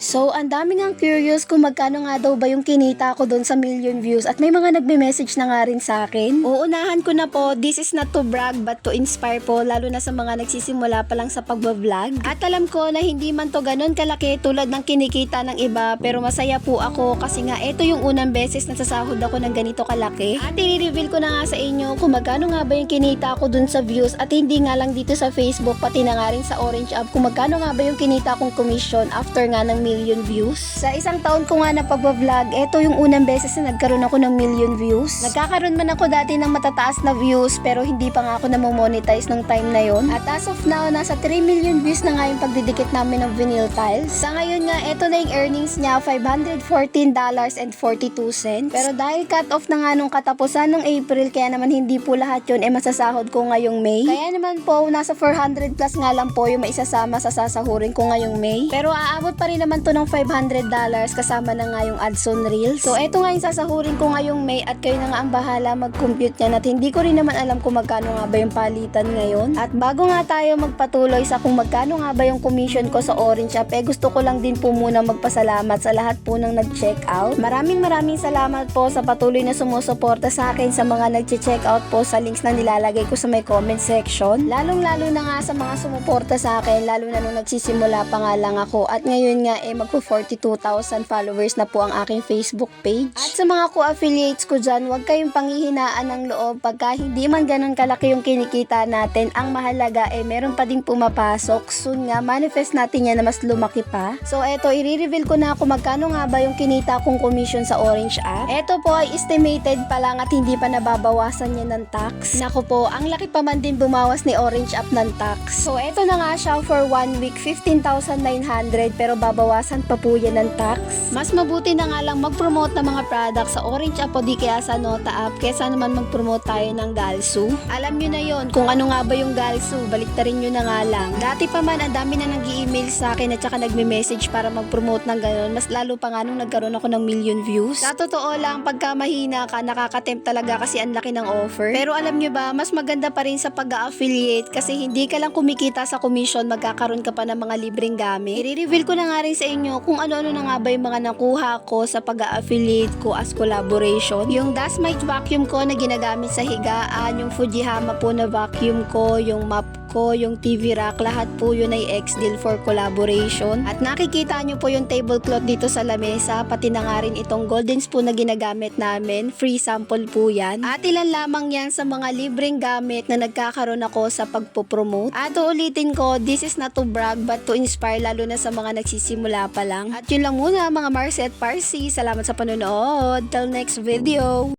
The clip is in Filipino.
So, ang dami nga curious kung magkano nga daw ba yung kinita ko doon sa million views at may mga nagme-message na nga rin sa akin. Uunahan ko na po, this is not to brag but to inspire po lalo na sa mga nagsisimula pa lang sa pagbablog. At alam ko na hindi man to ganun kalaki tulad ng kinikita ng iba pero masaya po ako kasi nga ito yung unang beses na sasahod ako ng ganito kalaki. At i-reveal ko na nga sa inyo kung magkano nga ba yung kinita ko dun sa views at hindi nga lang dito sa Facebook pati na nga rin sa Orange App kung magkano nga ba yung kinita kong commission after nga ng million views. Sa isang taon ko nga na pagbablog, ito yung unang beses na nagkaroon ako ng million views. Nagkakaroon man ako dati ng matataas na views pero hindi pa nga ako namomonetize nung time na yon. At as of now, nasa 3 million views na nga yung pagdidikit namin ng vinyl tiles. Sa ngayon nga, ito na yung earnings niya, $514.42. Pero dahil cut off na nga nung katapusan ng April, kaya naman hindi po lahat yun eh masasahod ko ngayong May. Kaya naman po, nasa 400 plus nga lang po yung maisasama sa sasahurin ko ngayong May. Pero aabot pa rin naman to ng $500 kasama na nga yung ads on Reels. So eto nga yung sasahurin ko ngayong May at kayo na nga ang bahala mag-compute yan at hindi ko rin naman alam kung magkano nga ba yung palitan ngayon. At bago nga tayo magpatuloy sa kung magkano nga ba yung commission ko sa Orange App, eh gusto ko lang din po muna magpasalamat sa lahat po ng nag-check out. Maraming maraming salamat po sa patuloy na sumusuporta sa akin sa mga nag-check out po sa links na nilalagay ko sa may comment section. Lalong lalo na nga sa mga sumuporta sa akin, lalo na nung nagsisimula pa nga lang ako. At ngayon nga eh magpo 42,000 followers na po ang aking Facebook page. At sa mga co-affiliates ko dyan, huwag kayong panghihinaan ng loob pagka hindi man ganun kalaki yung kinikita natin. Ang mahalaga eh meron pa ding pumapasok. Soon nga, manifest natin yan na mas lumaki pa. So eto, i-reveal ko na kung magkano nga ba yung kinita kong commission sa Orange app. Eto po ay estimated pa lang at hindi pa nababawasan yan ng tax. Nako po, ang laki pa man din bumawas ni Orange app ng tax. So eto na nga siya for one week, 15,900 pero babawasan pa po yan ng tax. Mas mabuti na nga lang mag-promote ng mga products sa Orange app o sa Nota app kesa naman mag-promote tayo ng Galsu. Alam nyo na yon kung ano nga ba yung Galsu, baliktarin nyo na nga lang. Dati pa man, ang dami na nag email sa akin at saka nagme-message para mag-promote ng gano'n. Mas lalo pa nga nung nagkaroon ako ng million views. Sa totoo lang, pagka mahina ka, nakakatempt talaga kasi ang laki ng offer. Pero alam nyo ba, mas maganda pa rin sa pag-affiliate kasi hindi ka lang kumikita sa commission, magkakaroon ka pa ng mga libreng gamit. I-reveal ko na nga rin sa inyo kung ano-ano na nga ba yung mga nakuha ko sa pag-affiliate ko as collaboration. Yung Dasmite vacuum ko na ginagamit sa higaan, yung Fujihama po na vacuum ko, yung map ko, yung TV rack, lahat po yun ay ex-deal for collaboration. At nakikita nyo po yung tablecloth dito sa lamesa, pati na nga rin itong golden spoon na ginagamit namin. Free sample po yan. At ilan lamang yan sa mga libreng gamit na nagkakaroon ako sa pagpopromote. At uulitin ko, this is not to brag but to inspire lalo na sa mga nagsisimula pa lang. At yun lang muna mga Marcy at Parsi. Salamat sa panonood. Till next video.